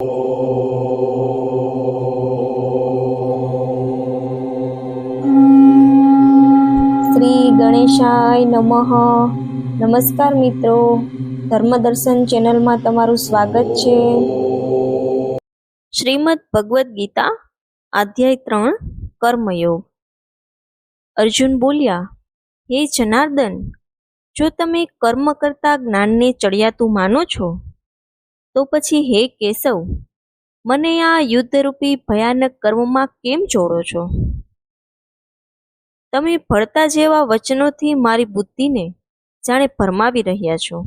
શ્રી ગણેશાય નમઃ. નમસ્કાર મિત્રો. ધર્મદર્શન ચેનલમાં તમારું સ્વાગત છે. શ્રીમદ ભગવદ્ ગીતા, અધ્યાય ત્રણ, કર્મયોગ. અર્જુન બોલ્યા, હે જનાર્દન, જો તમે કર્મ કરતા જ્ઞાનને ચડિયાતું માનો છો તો પછી હે કેશવ, મને આ યુદ્ધરૂપી ભયાનક કર્મમાં કેમ જોડો છો? તમે ભળતા જેવા વચનોથી મારી બુદ્ધિને જાણે ભરમાવી રહ્યા છો.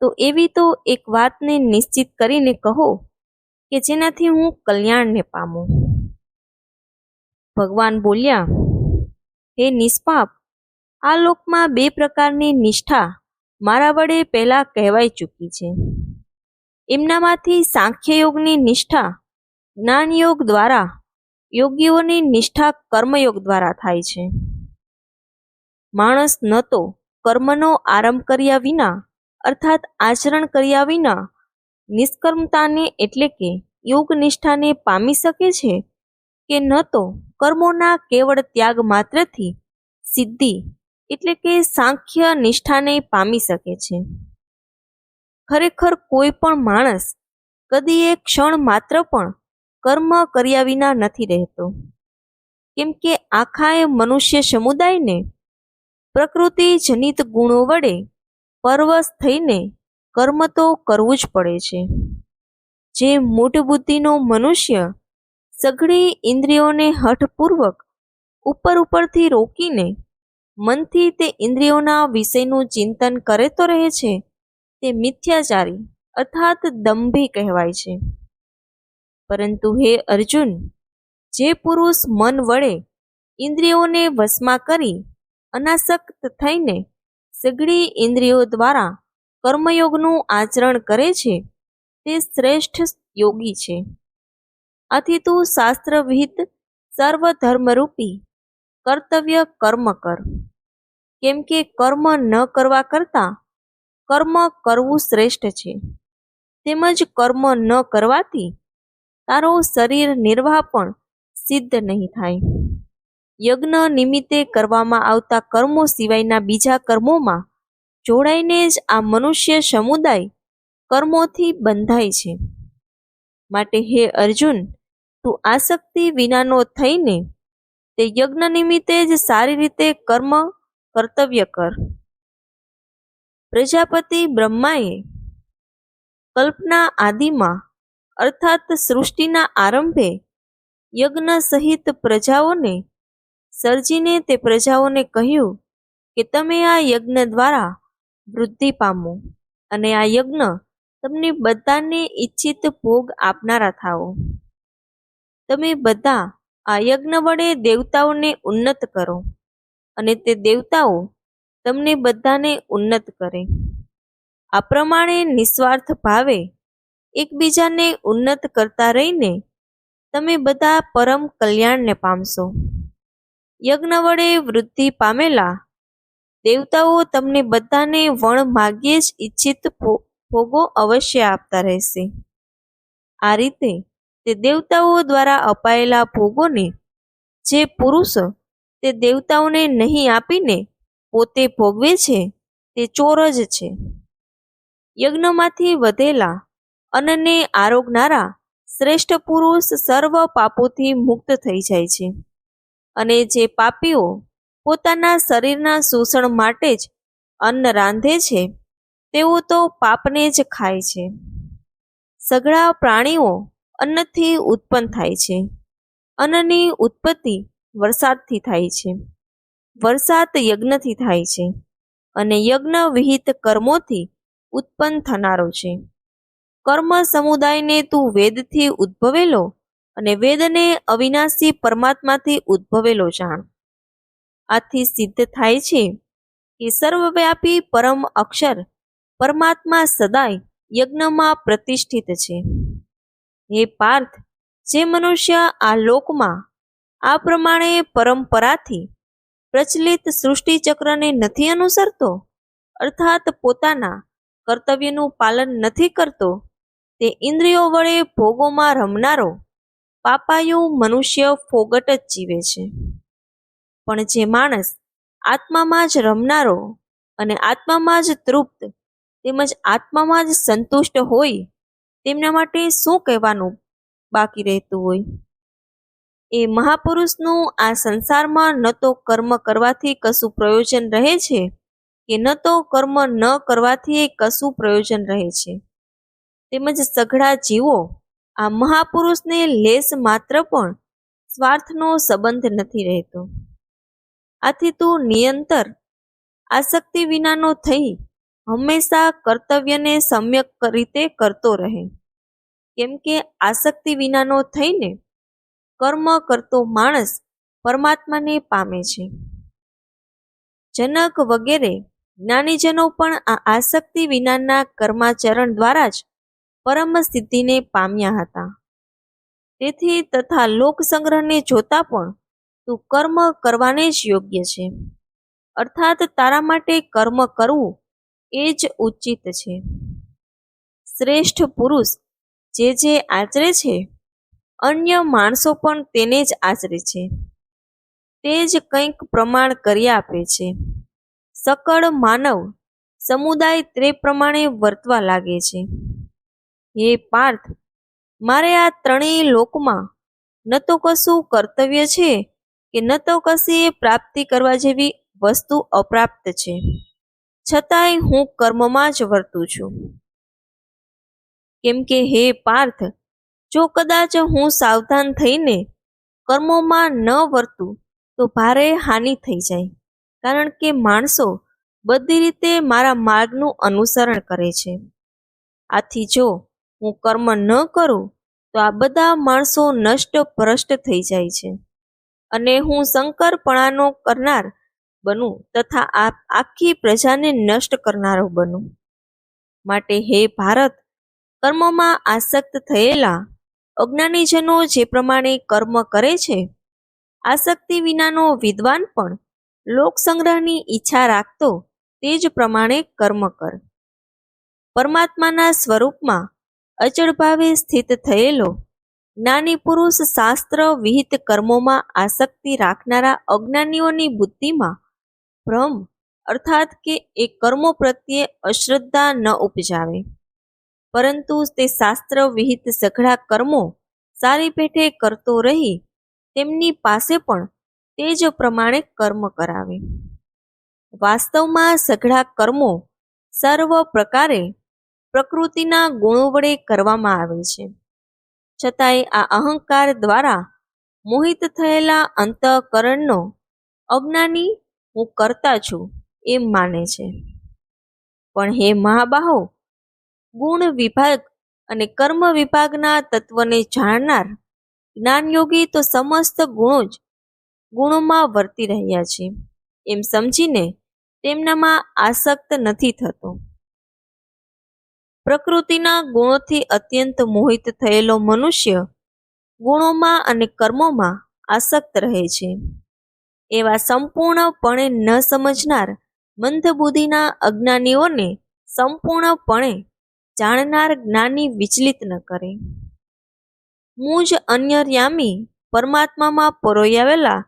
તો એવી તો એક વાતને નિશ્ચિત કરીને કહો કે જેનાથી હું કલ્યાણને પામું. ભગવાન બોલ્યા, હે નિષ્પાપ, આ લોકમાં બે પ્રકારની નિષ્ઠા મારા વડે પહેલાં કહેવાઈ ચૂકી છે. એમનામાંથી સાંખ્યયોગની નિષ્ઠા, જ્ઞાનયોગ દ્વારા, યોગીઓની નિષ્ઠા કર્મયોગ દ્વારા થાય છે. માણસ ન તો કર્મનો આરંભ કર્યા વિના, અર્થાત આચરણ કર્યા વિના, નિષ્કર્મતાને એટલે કે યોગ નિષ્ઠાને પામી શકે છે કે ન તો કર્મોના કેવળ ત્યાગ માત્રથી સિદ્ધિ એટલે કે સાંખ્ય નિષ્ઠાને પામી શકે છે. ખરેખર કોઈ પણ માણસ કદી એક ક્ષણ માત્ર પણ કર્મ કર્યા વિના નથી રહેતો. કેમ કે આખા એ મનુષ્ય સમુદાયને પ્રકૃતિ જનિત ગુણો વડે પરવશ થઈને કર્મ તો કરવું જ પડે છે. જે મૂઢ બુદ્ધિનો મનુષ્ય સઘળી ઇન્દ્રિયોને હઠપૂર્વક ઉપર ઉપરથી રોકીને મનથી તે ઇન્દ્રિયોના વિષયનું ચિંતન કરે તો રહે છે તે મિથ્યાચારી અર્થાત દંભી કહેવાય છે. પરંતુ હે અર્જુન, જે પુરુષ મન વડે ઇન્દ્રિયોને વશમાં કરી અનાસક્ત થઈને સઘળી ઇન્દ્રિયો દ્વારા કર્મયોગનું આચરણ કરે છે, તે શ્રેષ્ઠ યોગી છે. આથી તું શાસ્ત્રવિહિત સર્વધર્મરૂપી કર્તવ્ય કર્મ કર. કેમ કે કર્મ ન કરવા કરતાં કર્મ કરવું શ્રેષ્ઠ છે. તેમજ કર્મ ન કરવાથી તારો શરીર નિર્વાહ પણ સિદ્ધ નહીં થાય. યજ્ઞ નિમિત્તે કરવામાં આવતા કર્મો સિવાયના બીજા કર્મોમાં જોડાઈને જ આ મનુષ્ય સમુદાય કર્મોથી બંધાય છે. માટે હે અર્જુન, તું આસક્તિ વિનાનો થઈને તે યજ્ઞ નિમિત્તે જ સારી રીતે કર્મ કર્તવ્ય કર. પ્રજાપતિ બ્રહ્માએ કલ્પના આદિમાં, અર્થાત સૃષ્ટિના આરંભે, યજ્ઞ સહિત પ્રજાઓને સર્જીને તે પ્રજાઓને કહ્યું કે તમે આ યજ્ઞ દ્વારા વૃદ્ધિ પામો અને આ યજ્ઞ તમને બધાને ઈચ્છિત ભોગ આપનારા થાઓ. તમે બધા આ યજ્ઞ વડે દેવતાઓને ઉન્નત કરો અને તે દેવતાઓ તમને બધાને ઉન્નત કરે. આ પ્રમાણે નિસ્વાર્થ ભાવે એકબીજાને ઉન્નત કરતા રહીને તમે બધા પરમ કલ્યાણને પામશો. યજ્ઞ વડે વૃદ્ધિ પામેલા દેવતાઓ તમને બધાને વણ ભાગ્યે જ ઈચ્છિત ભોગો અવશ્ય આપતા રહેશે. આ રીતે તે દેવતાઓ દ્વારા અપાયેલા ભોગોને જે પુરુષ તે દેવતાઓને નહીં આપીને પોતે ભોગવે છે, તે ચોર જ છે. યજ્ઞમાંથી વધેલા અન્નને આરોગનારા શ્રેષ્ઠ પુરુષ સર્વ પાપોથી મુક્ત થઈ જાય છે. અને જે પાપીઓ પોતાના શરીરના શોષણ માટે જ અન્ન રાંધે છે, તેઓ તો પાપને જ ખાય છે. સઘળા પ્રાણીઓ અન્નથી ઉત્પન્ન થાય છે. અન્નની ઉત્પત્તિ વરસાદથી થાય છે. વરસાદ યજ્ઞથી થાય છે અને યજ્ઞ વિહિત કર્મોથી ઉત્પન્ન થનારો છે. કર્મ સમુદાયને તું વેદથી ઉદ્ભવેલો અને વેદને અવિનાશી પરમાત્માથી ઉદ્ભવેલો જાણ. આથી સિદ્ધ થાય છે કે સર્વવ્યાપી પરમ અક્ષર પરમાત્મા સદાય યજ્ઞમાં પ્રતિષ્ઠિત છે. હે પાર્થ, જે મનુષ્ય આ લોકમાં આ પ્રમાણે પરંપરાથી પ્રચલિત સૃષ્ટિચક્રને નથી અનુસરતો? અર્થાત પોતાના કર્તવ્યનું પાલન નથી કરતો? તે ઇન્દ્રિયો વડે ભોગોમાં રમનારો પાપાયુ મનુષ્ય ફોગટ જ જીવે છે. પણ જે માણસ આત્મામાં જ રમનારો અને આત્મામાં જ તૃપ્ત તેમજ આત્મામાં જ સંતુષ્ટ હોય તેમના માટે શું કહેવાનું બાકી રહેતું હોય? એ મહાપુરુષનું આ સંસારમાં ન તો કર્મ કરવાથી કશું પ્રયોજન રહે છે કે ન તો કર્મ ન કરવાથી કશું પ્રયોજન રહે છે? તેમજ સઘળા જીવો, આ મહાપુરુષને લેસ માત્ર પણ સ્વાર્થનો સંબંધ નથી રહેતો. આથી તું નિયંતર આસક્તિ વિનાનો થઈ હંમેશા કર્તવ્યને સમ્યક રીતે કરતો રહે. કેમ કે આસક્તિ વિનાનો થઈને કર્મ કરતો માણસ પરમાત્માને પામે છે. જનક વગેરે જ્ઞાનીજનો પણ આ આસક્તિ વિનાના કર્માચરણ દ્વારા જ પરમ સિદ્ધિને પામ્યા હતા. તેથી તથા લોક સંગ્રહને જોતા પણ તું કર્મ કરવાને જ યોગ્ય છે. અર્થાત તારા માટે કર્મ કરવું એ જ ઉચિત છે. શ્રેષ્ઠ પુરુષ જે જે આચરે છે અન્ય માણસો પણ તેને જ આચરે છે. તે જ કંઈક પ્રમાણ કરી આપે છે. સકળ માનવ સમુદાય તે પ્રમાણે વર્તવા લાગે છે. હે પાર્થ, મારે આ ત્રણેય લોકમાં ન તો કશું કર્તવ્ય છે કે ન તો કશી પ્રાપ્તિ કરવા જેવી વસ્તુ અપ્રાપ્ત છે. છતાંય હું કર્મમાં જ વર્તું છું. કેમ કે હે પાર્થ જો કદાચ હું સાવધાન થઈને કર્મોમાં ન વર્તું, તો ભારે હાનિ થઈ જાય. કારણ કે માણસો બધી રીતે મારા માર્ગનું અનુસરણ કરે છે. આથી જો હું કર્મ ન કરું, તો આ બધા માણસો નષ્ટ ભ્રષ્ટ થઈ જાય છે. અને હું શંકરપણાનો કરનાર બનું તથા આ આખી પ્રજાને નષ્ટ કરનારો બનું. માટે હે ભારત, કર્મમાં આસક્ત થયેલા અજ્ઞાનીજનો જે પ્રમાણે કર્મ કરે છે, આસક્તિ વિનાનો વિદ્વાન પણ લોક સંગ્રહની ઈચ્છા રાખતો તે જ પ્રમાણે કર્મ કર. પરમાત્માના સ્વરૂપમાં અચળ ભાવે સ્થિત થયેલો જ્ઞાની પુરુષ શાસ્ત્ર વિહિત કર્મોમાં આસક્તિ રાખનારા અજ્ઞાનીઓની બુદ્ધિમાં ભ્રમ, અર્થાત કે એ કર્મો પ્રત્યે અશ્રદ્ધા ન ઉપજાવે. પરંતુ તે શાસ્ત્ર વિહિત સઘળા કર્મો સારી પેઠે કરતો રહી તેમની પાસે પણ તે જ પ્રમાણે કર્મ કરાવે. વાસ્તવમાં સઘળા કર્મો સર્વ પ્રકારે પ્રકૃતિના ગુણો વડે કરવામાં આવે છે. છતાંય આ અહંકાર દ્વારા મોહિત થયેલા અંતઃકરણનો અજ્ઞાની હું કરતા છું એમ માને છે. પણ હે મહાબાહો ગુણ વિભાગ અને કર્મ વિભાગના તત્વને જાણનાર જ્ઞાનયોગી તો સમસ્ત ગુણો જ ગુણોમાં વર્તી રહ્યા છે. એમ સમજીને તેમનામાં આસક્ત નથી થતો. પ્રકૃતિના ગુણોથી અત્યંત મોહિત થયેલો મનુષ્ય ગુણોમાં અને કર્મોમાં આસક્ત રહે છે. એવા સંપૂર્ણપણે ન સમજનાર મંદબુદ્ધિના અજ્ઞાનીઓને સંપૂર્ણપણે જાણનાર જ્ઞાની વિચલિત ન કરે. મુજ અન્યર્યામી પરમાત્મામાં પરોયાવેલા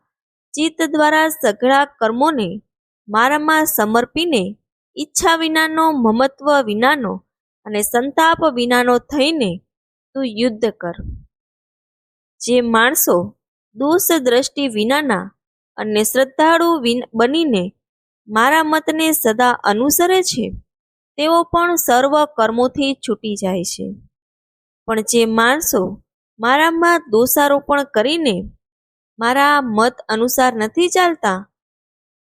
ચિત્ત દ્વારા સઘળા કર્મોને મારામાં સમર્પીને, ઈચ્છા વિનાનો, મમત્વ વિનાનો અને સંતાપ વિનાનો થઈને તું યુદ્ધ કર. જે માણસો દોષ દ્રષ્ટિ વિનાના અને શ્રદ્ધાળુ બનીને મારા મતને સદા અનુસરે છે તેઓ પણ સર્વ કર્મોથી છૂટી જાય છે. પણ જે માણસો મારામાં દોષારોપણ કરીને મારા મત અનુસાર નથી ચાલતા,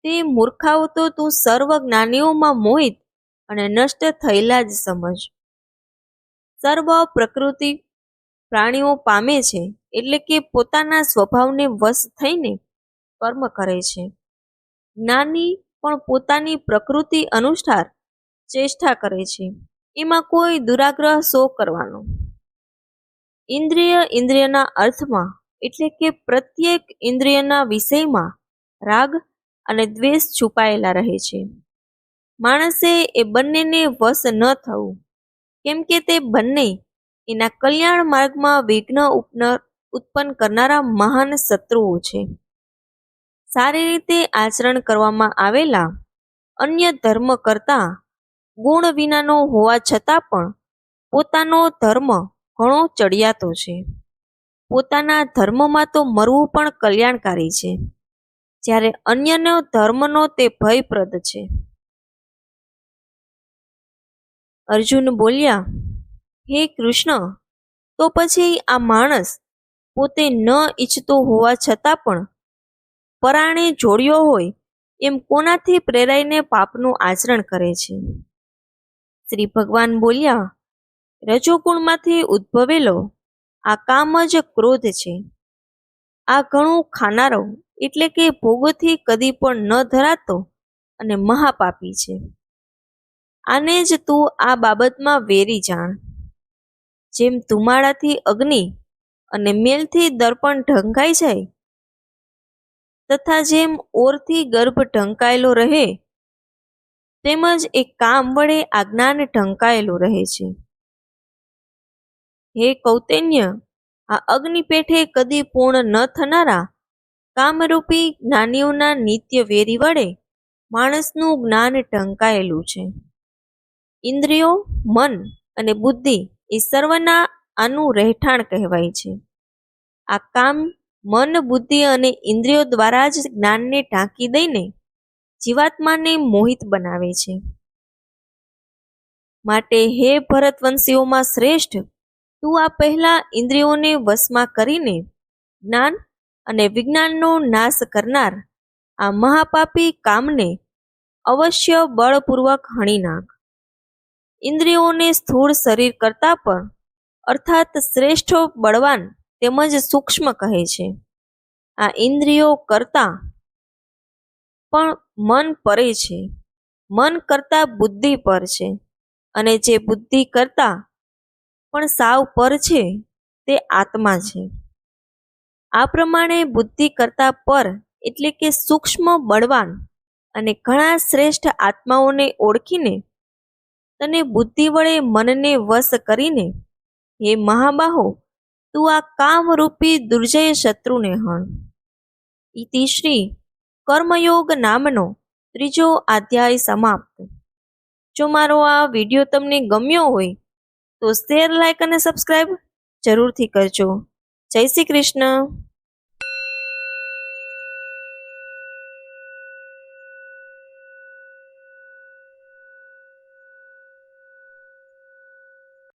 તે મૂર્ખાઓ તો તું સર્વ જ્ઞાનીઓમાં મોહિત અને નષ્ટ થયેલા જ સમજ. સર્વ પ્રકૃતિ પ્રાણીઓ પામે છે એટલે કે પોતાના સ્વભાવને વશ થઈને કર્મ કરે છે. જ્ઞાની પણ પોતાની પ્રકૃતિ અનુસાર ચેષ્ટા કરે છે. એમાં કોઈ દુરાગ્રહ શો કરવાનો? ઇન્દ્રિય ઇન્દ્રિયના અર્થમાં એટલે કે પ્રત્યેક ઇન્દ્રિયના વિષયમાં રાગ અને દ્વેષ છુપાયેલા રહે છે. માણસે એ બંનેને વશ ન થવું. કેમ કે તે બંને એના કલ્યાણ માર્ગમાં વિઘ્ન ઉત્પન્ન કરનારા મહાન શત્રુઓ છે. સારી રીતે આચરણ કરવામાં આવેલા અન્ય ધર્મ કરતા ગુણ વિનાનો હોવા છતાં પણ પોતાનો ધર્મ ઘણો ચડિયાતો છે. પોતાના ધર્મમાં તો મરવું પણ કલ્યાણકારી છે. જ્યારે અન્યનો ધર્મનો તે ભયપ્રદ છે. અર્જુન બોલ્યા, હે કૃષ્ણ, તો પછી આ માણસ પોતે ન ઈચ્છતો હોવા છતાં પણ પરાણે જોડ્યો હોય એમ કોનાથી પ્રેરાઈને પાપનું આચરણ કરે છે? શ્રી ભગવાન બોલ્યા, રજોગુણમાંથી ઉદ્ભવેલો આ કામ જ ક્રોધ છે. આ ઘણું ખાનારો એટલે કે ભોગોથી કદી પણ ન ધરાતો અને મહાપાપી છે. આને જ તું આ બાબતમાં વેરી જાણ. જેમ ધુમાડાથી અગ્નિ અને મેલથી દર્પણ ઢંકાઈ જાય, તથા જેમ ઓરથી ગર્ભ ઢંકાયેલો રહે તેમજ એ કામ વડે આ જ્ઞાન ઢંકાયેલું રહે છે. હે કૌતન્ય, આ અગ્નિ પેઠે કદી પૂર્ણ ન થનારા કામરૂપી જ્ઞાનીઓના નિત્ય વેરી વડે માણસનું જ્ઞાન ઢંકાયેલું છે. ઇન્દ્રિયો, મન અને બુદ્ધિ એ સર્વના આનું રહેઠાણ કહેવાય છે. આ કામ મન, બુદ્ધિ અને ઇન્દ્રિયો દ્વારા જ જ્ઞાનને ઢાંકી દઈને જીવાત્માને મોહિત બનાવે છે. માટે હે ભરતવંશીઓમાં શ્રેષ્ઠ, તું આ પહેલા ઇન્દ્રિયોને વશમાં કરીને જ્ઞાન અને વિજ્ઞાનનો નાશ કરનાર આ મહાપાપી કામને અવશ્ય બળપૂર્વક હણી નાખ. ઇન્દ્રિયોને સ્થૂળ શરીર કરતાં પણ અર્થાત શ્રેષ્ઠ બળવાન તેમજ સૂક્ષ્મ કહે છે. આ ઇન્દ્રિયો કરતા પણ મન પરે છે. મન કરતાં બુદ્ધિ પર છે. અને જે બુદ્ધિ કરતાં પણ સાવ પર છે, તે આત્મા છે. આ પ્રમાણે બુદ્ધિ કરતા પર એટલે કે સૂક્ષ્મ બળવાન અને ઘણા શ્રેષ્ઠ આત્માઓને ઓળખીને તને બુદ્ધિ વડે મનને વશ કરીને, હે મહાબાહો, તું આ કામરૂપી દુર્જય શત્રુને હણ. ઇતિ શ્રી કર્મયોગ નામનો ત્રીજો અધ્યાય સમાપ્ત. જો મારો આ વીડિયો તમને ગમ્યો હોય, તો શેર લાઈક અને સબસ્ક્રાઈબ જરૂરથી કરજો. જય શ્રી કૃષ્ણ.